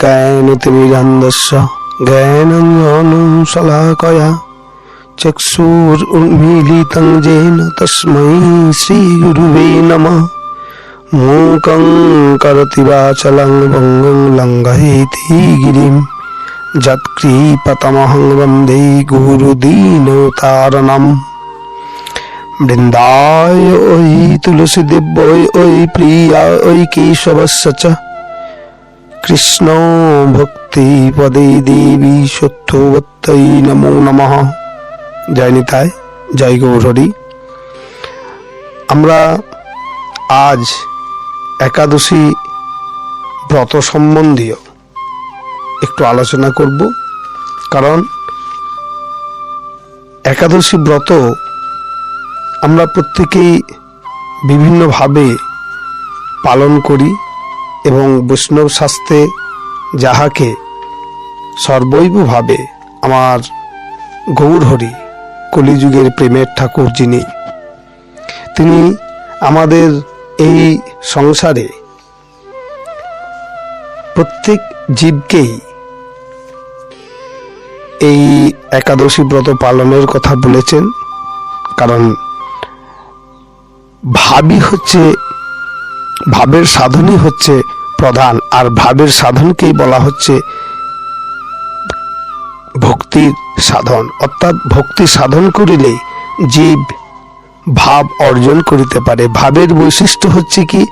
জ্ঞানতিমিরান্ধস্য জ্ঞানঞ্জনং শলাকয়া। চক্ষুর্মিলিতং gen তস্मै শ্রীগুরুবে নমঃ। মূকং করতি বাচলং ভঙ্গং লঙ্ঘয়েতি গিরিম। যৎকৃপতমহং বন্দে গুরুদীনতারণম। বৃন্দায় ঐ তুলসীদেব্যৈ ঐ প্রিয়া ঐ কেশবস্য চ। কৃষ্ণ ভক্তি পদে দেবী সত্যবত্তই নমো নমঃ। জয় নিতায় জয় গৌরী আমরা আজ একাদশী ব্রত সম্বন্ধীয় একটু আলোচনা করব, কারণ একাদশী ব্রত আমরা প্রত্যেকেই বিভিন্নভাবে পালন করি। এবং বৈষ্ণব শাস্ত্রে যাহাকে সর্বৈবভাবে আমার গৌরহরি কলিযুগের প্রেমের ঠাকুর যিনি, তিনি আমাদের এই সংসারে প্রত্যেক জীবকেই এই একাদশী ব্রত পালনের কথা বলেছেন। কারণ ভাবি হচ্ছে ভাবের সাধনই হচ্ছে প্রধান, আর ভাবের সাধনকেই বলা হচ্ছে ভক্তির সাধন। অর্থাৎ ভক্তি সাধন করিলেই জীব ভাব অর্জন করিতে পারে। ভাবের বৈশিষ্ট্য হচ্ছে কি?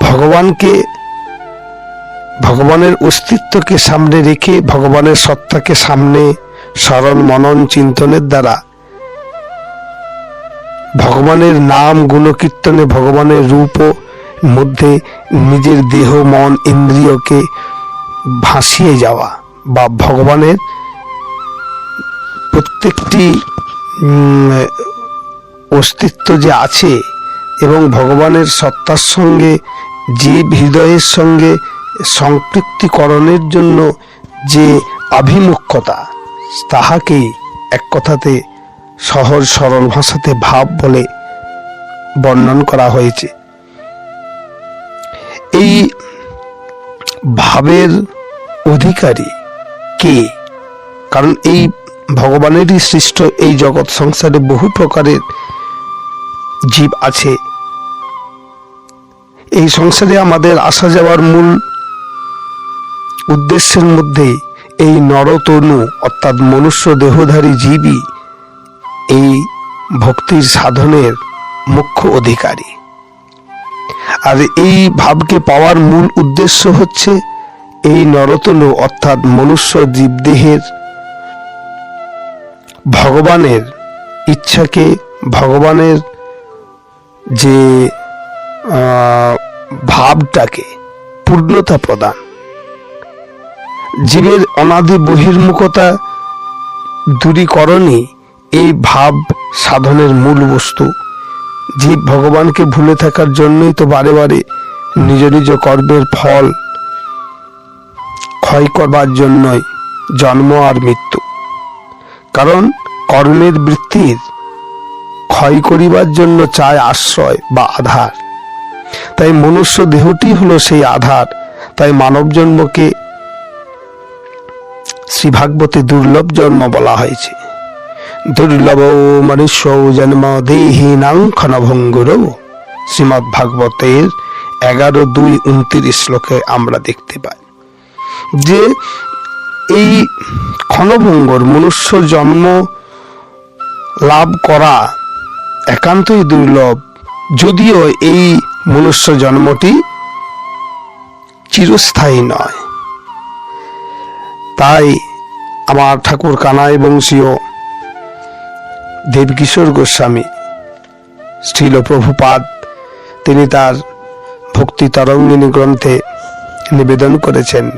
ভগবানকে, ভগবানের অস্তিত্বকে সামনে রেখে, ভগবানের সত্তাকে সামনে স্মরণ, মনন, চিন্তনের দ্বারা ভগবানের নাম গুণকীর্তনে ভগবানের রূপ মধ্যে নিজের দেহ, মন, ইন্দ্রিয়কে ভাসিয়ে যাওয়া বা ভগবানের প্রত্যেকটি অস্তিত্ব যে আছে এবং ভগবানের সত্তার সঙ্গে, জীব হৃদয়ের সঙ্গে সংপৃক্তিকরণের জন্য যে আভিমুখ্যতা, তাহাকেই এক কথাতে সহজ সরল ভাষাতে ভাব বলে বর্ণন করা হয়েছে। এই ভাবের অধিকারী কে? কারণ এই ভগবানেরই সৃষ্ট এই জগৎ সংসারে বহু প্রকারের জীব আছে। এই সংসারে আমাদের আসা যাওয়ার মূল উদ্দেশ্যের মধ্যে এই নরতনু, অর্থাৎ মনুষ্য দেহধারী জীবই এই ভক্তির সাধনের মুখ্য অধিকারী। আর এই ভাবকে পাওয়ার মূল উদ্দেশ্য হচ্ছে এই নরতনু অর্থাৎ মনুষ্য জীবদেহের ভগবানের ইচ্ছাকে, ভগবানের যে ভাবটাকে পূর্ণতা প্রদান। জীবের অনাদি বহির্মুখতা দূরীকরণই এই ভাব সাধনের মূল বস্তু। জীব ভগবানকে ভুলে থাকার জন্যই তো বারে বারে নিজ নিজ কর্মের ফল ক্ষয় করবার জন্যই জন্ম আর মৃত্যু। কারণ কর্মের বৃত্তির ক্ষয় করিবার জন্য চায় আশ্রয় বা আধার। তাই মনুষ্য দেহটি হলো সেই আধার। তাই মানব জন্মকে শ্রী ভাগবতে দুর্লভ জন্ম বলা হয়েছে। দুর্লভ মনুষ্য জন্ম দেহীনাং ক্ষণভঙ্গুর। শ্রীমৎ ভাগবতের এগারো দুই উনত্রিশ শ্লোকে আমরা দেখতে পাই যে এই ক্ষণভঙ্গর মনুষ্য জন্ম লাভ করা একান্তই দুর্লভ। যদিও এই মনুষ্য জন্মটি চিরস্থায়ী নয়। তাই আমার ঠাকুর কানাই বংশীয় দেবকিশোর গোস্বামী শ্রীল প্রভুপাদ তিনি তার ভক্তি তরঙ্গিনী গ্রন্থে নিবেদন করেছেন,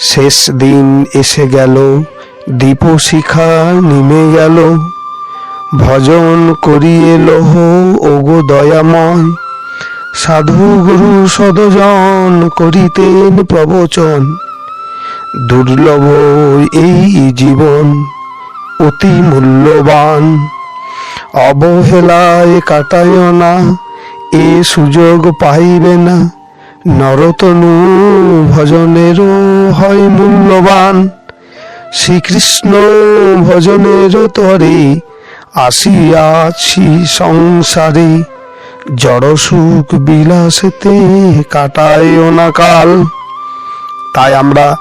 শেষ দিন এসে গেল দীপ শিখা নিমে গেল, ভজন করিয়ে লোহ, ওগো দয়াময় সাধু গুরু সদজন করিতেন প্রবচন, দুর্লভ এই জীবন। অতি মূল্যবান। অবহেলায় কাটায় না, এ সুযোগ পাইবে না। নরতনু ভজনেরও হয় মূল্যবান। শ্রীকৃষ্ণ ভজনের তরে আসিয়াছি সংসারে। জড় সুখ বিলাসেতে কাটায় না কাল। তাই আমরা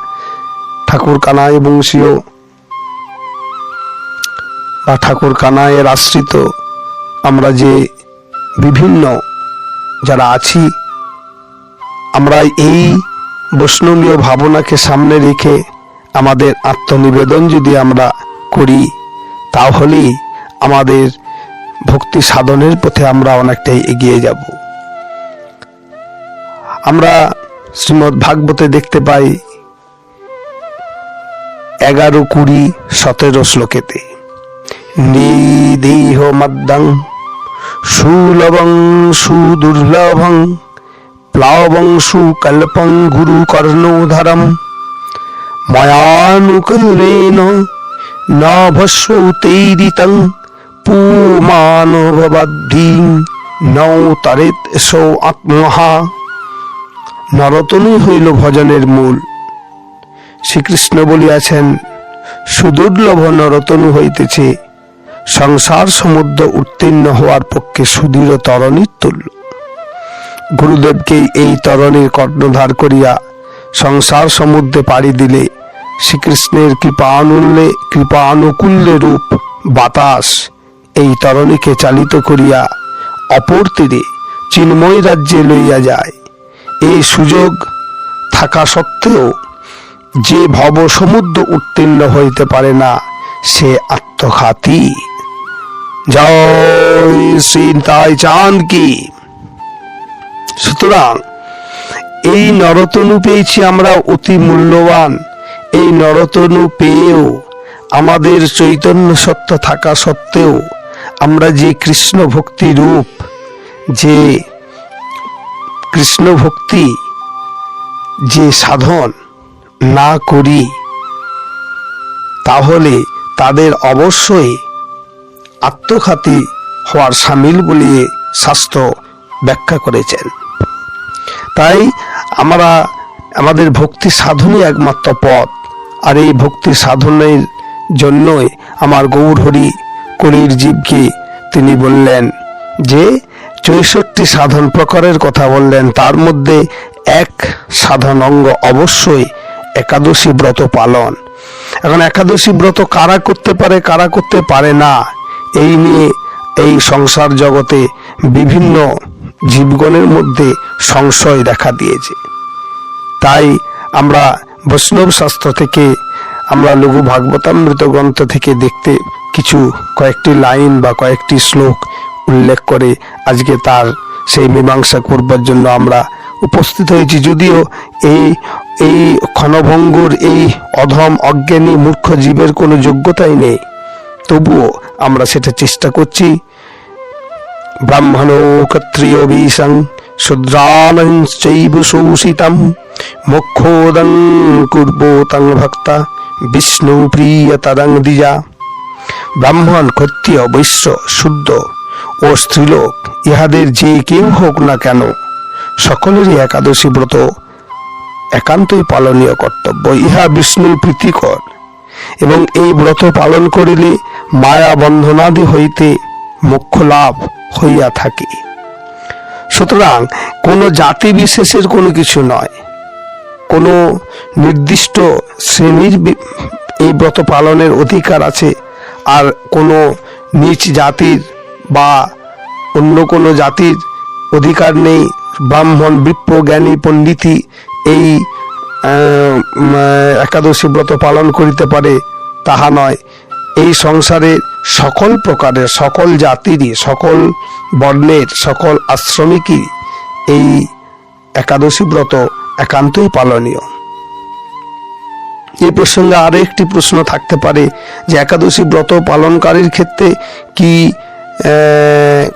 ঠাকুর কানাই বংশীয় বা ঠাকুর কানায়ের আশ্রিত। আমরা যে বিভিন্ন যারা আছি, আমরা এই বৈষ্ণবীয় ভাবনাকে সামনে রেখে আমাদের আত্মনিবেদন যদি আমরা করি, তাহলেই আমাদের ভক্তি সাধনের পথে আমরা অনেকটাই এগিয়ে যাব। আমরা শ্রীমদ্ ভাগবতে দেখতে পাই, এগারো কুড়ি সতেরো শ্লোকেতে। নিদেহ মদ্দং সুলভং সুদুর্লভং প্লাবং সুকল্পং গুরু কর্ণোধরম ময়ানুকূলেন ন ভস্মৌতৈরিতং পুমানববাদ্ধি নৌ তরেত সৌ আত্মহা নরতনই হইল ভজনের মূল। শ্রীকৃষ্ণ বলিয়াছেন, সুদুর্লভ নরতনু হইতেছে। সংসার সমুদ্র উত্তীর্ণ হওয়ার পক্ষে সুদৃঢ় তরণীর তুল্য। গুরুদেবকে এই তরণীর কর্ণধার করিয়া সংসার সমুদ্রে পাড়ি দিলে শ্রীকৃষ্ণের কৃপা আনুল্যে কৃপা আনুকূল্যে রূপ, বাতাস এই তরণীকে চালিত করিয়া অপর তীরে চিন্ময় রাজ্যে লইয়া যায়। এই সুযোগ থাকা সত্ত্বেও যে ভব সমুদ্র উত্তীর্ণ হইতে পারে না, সে আত্মঘাতী। জয় তাই চাঁদ কি? সুতরাং এই নরতনু পেয়েছি আমরা অতি মূল্যবান। এই নরতনু পেয়েও আমাদের চৈতন্য সত্য থাকা সত্ত্বেও আমরা যে কৃষ্ণ ভক্তি রূপ, যে কৃষ্ণ ভক্তি, যে সাধন না করি, তাহলে তাদের অবশ্যই আত্মঘাতী হওয়ার সামিল বলিয়ে শাস্ত্র ব্যাখ্যা করেছেন। তাই আমরা আমাদের ভক্তি সাধনই একমাত্র পথ, আর এই ভক্তি সাধনের জন্যই আমার গৌর হরি কলির জীবকে তিনি বললেন যে, চৌষট্টি সাধন প্রকারের কথা বললেন, তার মধ্যে এক সাধন অঙ্গ অবশ্যই একাদশী ব্রত পালন। এখন একাদশী ব্রত কারা করতে পারে, কারা করতে পারে না এই নিয়ে এই সংসার জগতে বিভিন্ন জীবগণের মধ্যে সংশয় দেখা দিয়েছে। তাই আমরা বৈষ্ণব শাস্ত্র থেকে, আমরা লঘু ভাগবতামৃত গ্রন্থ থেকে দেখতে কিছু কয়েকটি লাইন বা কয়েকটি শ্লোক উল্লেখ করে আজকে তার সেই মীমাংসা করবার জন্য আমরা উপস্থিত হয়েছি। যদিও এই এই ক্ষণভঙ্গুর এই অধম অজ্ঞানী মূর্খ জীবের কোনো যোগ্যতাই নেই। তবুও আমরা সেটা চেষ্টা করছি। ব্রাহ্মণো ক্ষত্রিয় বিশং শূদ্রাণঞ্চৈব শোষিতম মুখোদং কুর্বোতং ভক্তা বিষ্ণু প্রিয়তরং দ্বিজা। ব্রাহ্মণ, ক্ষত্রিয়, বৈশ্য, শুদ্ধ ও স্ত্রীলোক, ইহাদের যে কেউ হোক না কেন, সকলেরই একাদশী ব্রত একান্তই পালনীয় কর্তব্য। ইহা বিষ্ণুর প্রীতিকর। এবং এই ব্রত পালন করিলে মায়া বন্ধনাদি হইতে মোক্ষ লাভ হইয়া থাকে। সুতরাং কোনো জাতি বিশেষের কোনো কিছু নয়। কোনো নির্দিষ্ট শ্রেণির এই ব্রত পালনের অধিকার আছে আর কোনো নিচ জাতির বা অন্য কোনো জাতির অধিকার নেই। ব্রাহ্মণ বিপ্র জ্ঞানী, পণ্ডিতই এই একাদশী ব্রত পালন করিতে পারে, তাহা নয়। এই সংসারে সকল প্রকারের, সকল জাতিরই, সকল বর্ণের, সকল আশ্রমিকই এই একাদশী ব্রত একান্তই পালনীয়। এই প্রসঙ্গে আরও একটি প্রশ্ন থাকতে পারে যে, একাদশী ব্রত পালনকারীর ক্ষেত্রে কি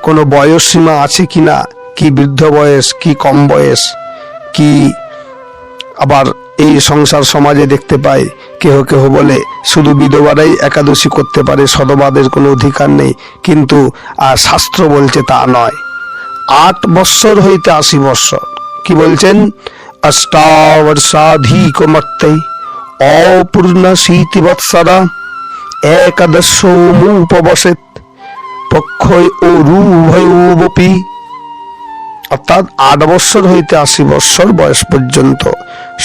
কোনো বয়স সীমা আছে কি না কি বৃদ্ধ বয়স, কি কম বয়স, কি আবার এই সংসার সমাজে দেখতে পাই কেহ কেহ বলে, শুধু বিধবারাই একাদশী করতে পারে, সদবাদের কোনো অধিকার নেই। কিন্তু আর শাস্ত্র বলছে তা নয়। আট বৎসর হইতে আশি বৎসর। কি বলছেন? অষ্টাবর্ষাধিক মর্তে অপূর্ণ শীতি বৎসরা একাদশ মুপবসেত পক্ষয় ও রূভয়োবপি অর্থাৎ আট বৎসর হইতে আশি বৎসর বয়স পর্যন্ত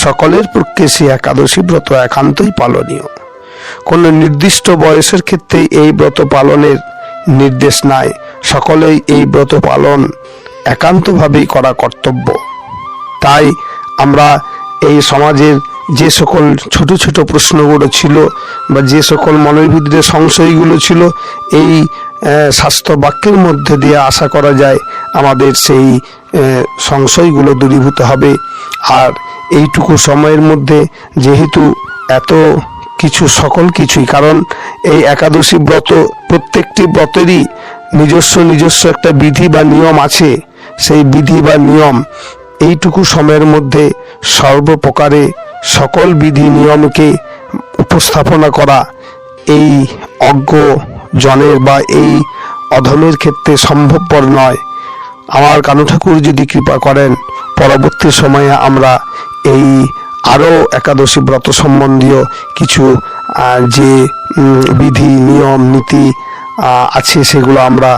সকলের পক্ষে সে একাদশী ব্রত একান্তই পালনীয়। কোন নির্দিষ্ট বয়সের ক্ষেত্রে এই ব্রত পালনের নির্দেশ নাই। সকলেই এই ব্রত পালন একান্তভাবেই করা কর্তব্য। তাই আমরা এই সমাজের যে সকল ছোট ছোট প্রশ্নগুলো ছিল বা যে সকল মনের সংশয়গুলো ছিল, এই শাস্ত্র বাক্যের মধ্যে দিয়ে আশা করা যায় আমাদের সেই সংশয়গুলো দূরীভূত হবে। আর এইটুকু সময়ের মধ্যে যেহেতু এত কিছু, সকল কিছুই, কারণ এই একাদশী ব্রত, প্রত্যেকটি ব্রতেরই নিজস্ব নিজস্ব একটা বিধি বা নিয়ম আছে। সেই বিধি বা নিয়ম এইটুকু সময়ের মধ্যে সর্বপ্রকারে সকল বিধি, নিয়মকে উপস্থাপনা করা এই অজ্ঞ জনের বা এই অধমের ক্ষেত্রে সম্ভবপর নয়। আমার কানু ঠাকুর যদি কৃপা করেন, পরবর্তী সময়ে আমরা এই আরও একাদশী ব্রত সম্বন্ধীয় কিছু যে বিধি, নিয়ম, নীতি আছে সেগুলো আমরা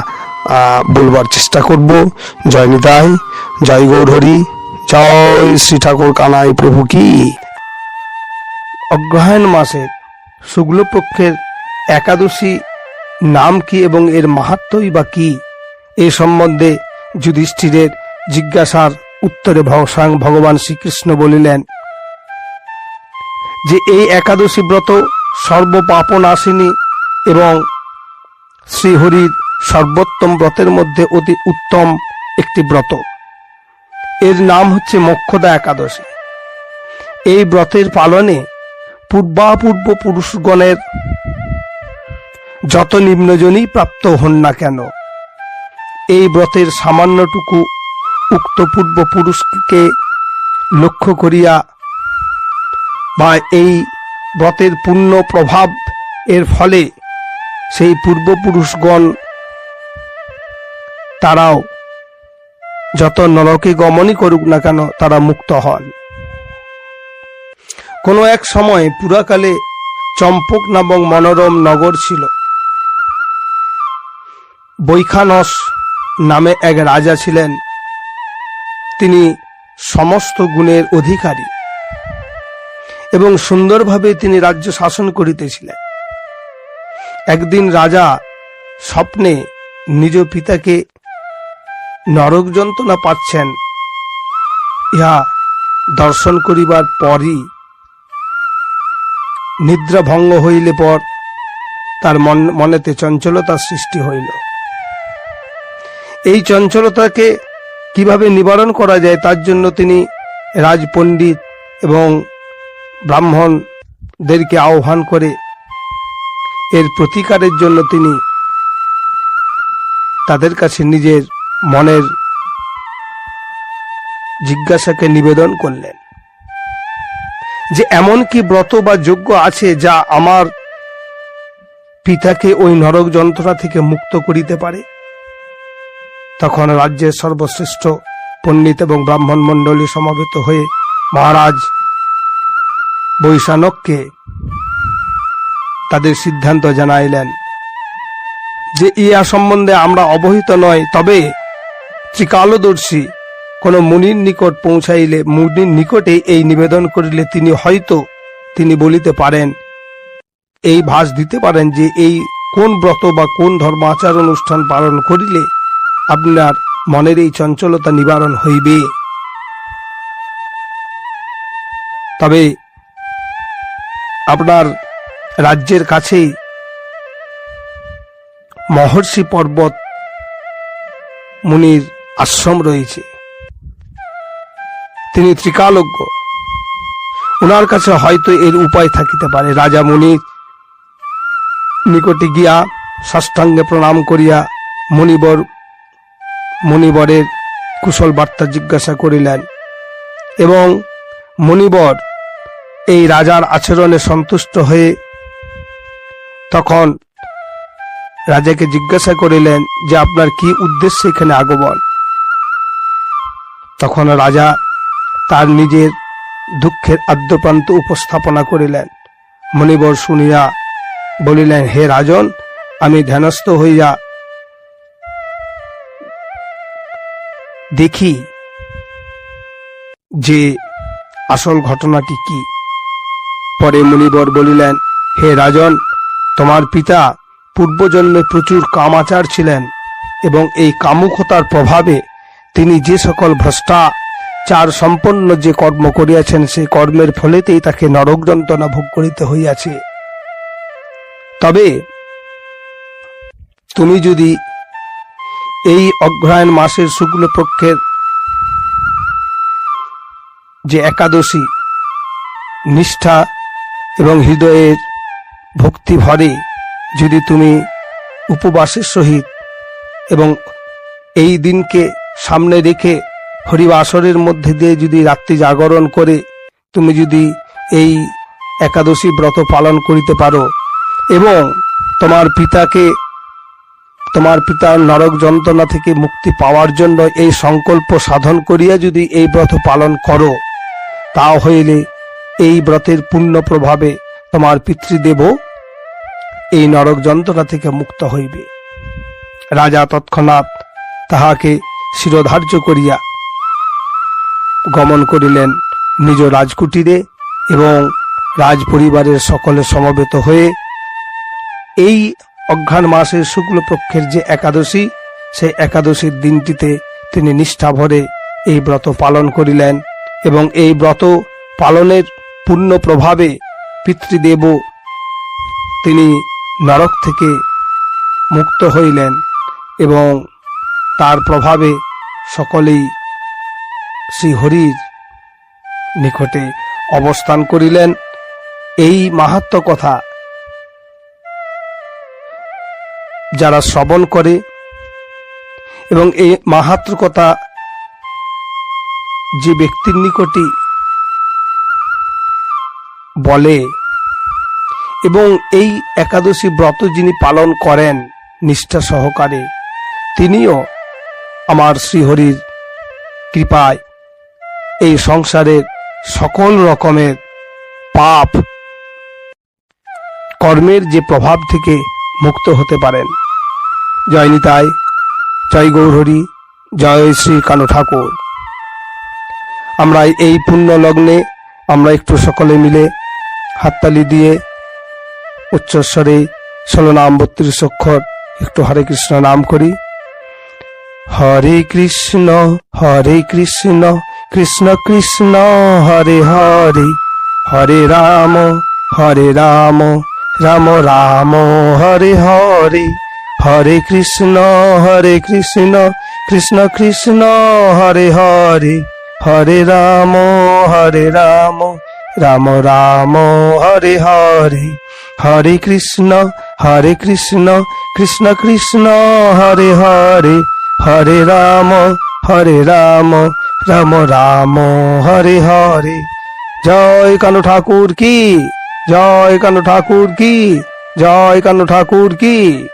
বলবার চেষ্টা করব। জয় নিতাই, জয় গৌরহরি, জয় শ্রী ঠাকুর কানাই প্রভু কি। অগ্রহায়ণ মাসের শুক্লপক্ষের একাদশী নাম কি এবং এর মাহাত্মই বা কি, এ সম্বন্ধে যুধিষ্ঠিরের জিজ্ঞাসার উত্তরে স্বয়ং ভগবান শ্রীকৃষ্ণ বলিলেন, যে এই একাদশী ব্রত সর্বপাপনাশিনী এবং শ্রীহরির সর্বোত্তম ব্রতের মধ্যে অতি উত্তম একটি ব্রত। এর নাম হচ্ছে মোক্ষদা একাদশী। এই ব্রতের পালনে পূর্বাপূর্ব পুরুষগণের যত নিম্নজনই প্রাপ্ত হন না কেন, এই ব্রতের সামান্যটুকু উক্ত পূর্ব পুরুষকে লক্ষ্য করিয়া, বা এই ব্রতের পূর্ণ প্রভাব এর ফলে সেই পূর্বপুরুষগণ, তারাও যত নরকে গমনই করুক না কেন, তারা মুক্ত হন। কোনো এক সময় পুরাকালে চম্পক নামক মনোরম নগর ছিল। বৈখানস নামে এক রাজা ছিলেন। তিনি সমস্ত গুণের অধিকারী এবং সুন্দরভাবে তিনি রাজ্য শাসন করিতেছিলেন। একদিন রাজা স্বপ্নে নিজ পিতাকে নরক যন্ত্রণা পাচ্ছেন। ইহা দর্শন করিবার পরই নিদ্রা ভঙ্গ হইলে পর তার মন মনেতে চঞ্চলতার সৃষ্টি হইল। এই চঞ্চলতাকে কীভাবে নিবারণ করা যায় তার জন্য তিনি রাজপণ্ডিত এবং ব্রাহ্মণদেরকে আহ্বান করে এর প্রতিকারের জন্য তিনি তাদের কাছে নিজের মনের জিজ্ঞাসাকে নিবেদন করলেন যে এমন কি ব্রত বা যোগ্য আছে যা আমার পিতাকে ওই নরক যন্ত্রণা থেকে মুক্ত করিতে পারে? তখন রাজ্যের সর্বশ্রেষ্ঠ পণ্ডিত এবং ব্রাহ্মণ মণ্ডলী সমবেত হয়ে মহারাজ বৈশানককে তাদের সিদ্ধান্ত জানাইলেন যে ইয়া সম্বন্ধে আমরা অবহিত নয়, তবে ত্রিকালদর্শী কোন মুনির নিকট পৌঁছাইলে মুনির নিকটে এই নিবেদন করিলে তিনি হয়তো তিনি বলিতে পারেন, এই ভাস দিতে পারেন যে এই কোন ব্রত বা কোন ধর্মাচার অনুষ্ঠান পালন করিলে আপনার মনের এই চঞ্চলতা নিবারণ হইবে। তবে আপনার রাজ্যের কাছেই মহর্ষি পর্বত মুনির আশ্রম রয়েছে। তিনি ত্রিকালজ্ঞ। ওনার কাছে হয়তো এর উপায় থাকিতে পারে। রাজা মুনির নিকটে গিয়া সাষ্টাঙ্গে প্রণাম করিয়া মণিবর মণিবরের কুশল বার্তা জিজ্ঞাসা করিলেন, এবং মণিবর এই রাজার আচরণে সন্তুষ্ট হয়ে তখন রাজাকে জিজ্ঞাসা করিলেন যে আপনার কি উদ্দেশ্যে এখানে আগমন? তখন রাজা তার নিজের দুঃখের আদ্যপ্রান্ত উপস্থাপনা করিলেন। মণিবর শুনিয়া বলিলেন, হে রাজন, আমি ধ্যানস্থ হইয়া দেখি যে আসল ঘটনাটি কি। পরে মুনিবর বলিলেন, হে রাজন, তোমার পিতা পূর্বজন্মে প্রচুর কামাচার ছিলেন এবং এই কামুকতার প্রভাবে তিনি যে সকল ভ্রষ্টা, চার সম্পন্ন যে কর্ম করিয়াছেন সেই কর্মের ফলেতেই তাকে নরক যন্ত্রণা ভোগ করিতে হইয়াছে। তবে তুমি যদি এই অগ্রহায়ণ মাসের শুক্লপক্ষের যে একাদশী, নিষ্ঠা এবং হৃদয়ের ভক্তি ভরে যদি তুমি উপবাসের সহিত এবং এই দিনকে সামনে রেখে হরিবাসরের মধ্যে দিয়ে যদি রাত্রি জাগরণ করে তুমি যদি এই একাদশী ব্রত পালন করিতে পারো এবং তোমার পিতাকে তোমার পিতার নরক যন্ত্রণা থেকে মুক্তি পাওয়ার জন্য এই সংকল্প সাধন করিয়া যদি এই ব্রত পালন করো, তা হইলে এই ব্রতের পুণ্য প্রভাবে তোমার পিতৃদেব এই নরক যন্ত্রণা থেকে মুক্ত হইবে। রাজা তৎক্ষণাৎ তাহাকে শিরোধার্য করিয়া গমন করিলেন নিজ রাজকুটিরে এবং রাজ পরিবারের সকলে সমবেত হয়ে এই অঘ্রাণ মাসের শুক্লপক্ষের যে একাদশী, সেই একাদশীর দিনটিতে তিনি নিষ্ঠা ভরে এই ব্রত পালন করিলেন এবং এই ব্রত পালনের পূর্ণ প্রভাবে পিতৃদেব তিনি নরক থেকে মুক্ত হইলেন এবং তার প্রভাবে সকলেই শ্রী হরির নিকটে অবস্থান করিলেন। এই মাহাত্ম কথা যারা শ্রবণ করে এবং এই মাহাত্ম কথা যে ব্যক্তির নিকটে বলে এবং এই একাদশী ব্রত যিনি পালন করেন নিষ্ঠা সহকারে, তিনিও আমার শ্রীহরির কৃপায় এই সংসারের সকল রকমের পাপ কর্মের যে প্রভাব থেকে মুক্ত হতে পারেন। জয় নিতাই জয় গৌরহরি, জয় শ্রী কানু ঠাকুর। আমরা এই পুণ্য লগ্নে, আমরা একটু সকলে মিলে হাততালি দিয়ে উচ্চস্বরে ষোলো নাম বত্রিশ অক্ষর, একটু হরে কৃষ্ণ নাম করি। হরে কৃষ্ণ হরে কৃষ্ণ কৃষ্ণ কৃষ্ণ, হরে হরে হরে রাম হরে রাম রাম রাম, হরে হরে। হরে কৃষ্ণ হরে কৃষ্ণ কৃষ্ণ কৃষ্ণ, হরে হরে। হরে রাম হরে রাম রাম রাম, হরে হরে। হরে কৃষ্ণ হরে কৃষ্ণ কৃষ্ণ কৃষ্ণ, হরে হরে। হরে রাম হরে রাম রাম রাম, হরে হরে। জয় কানু ঠাকুর কি? জয় কানু ঠাকুর কি? জয় কানু ঠাকুর কি?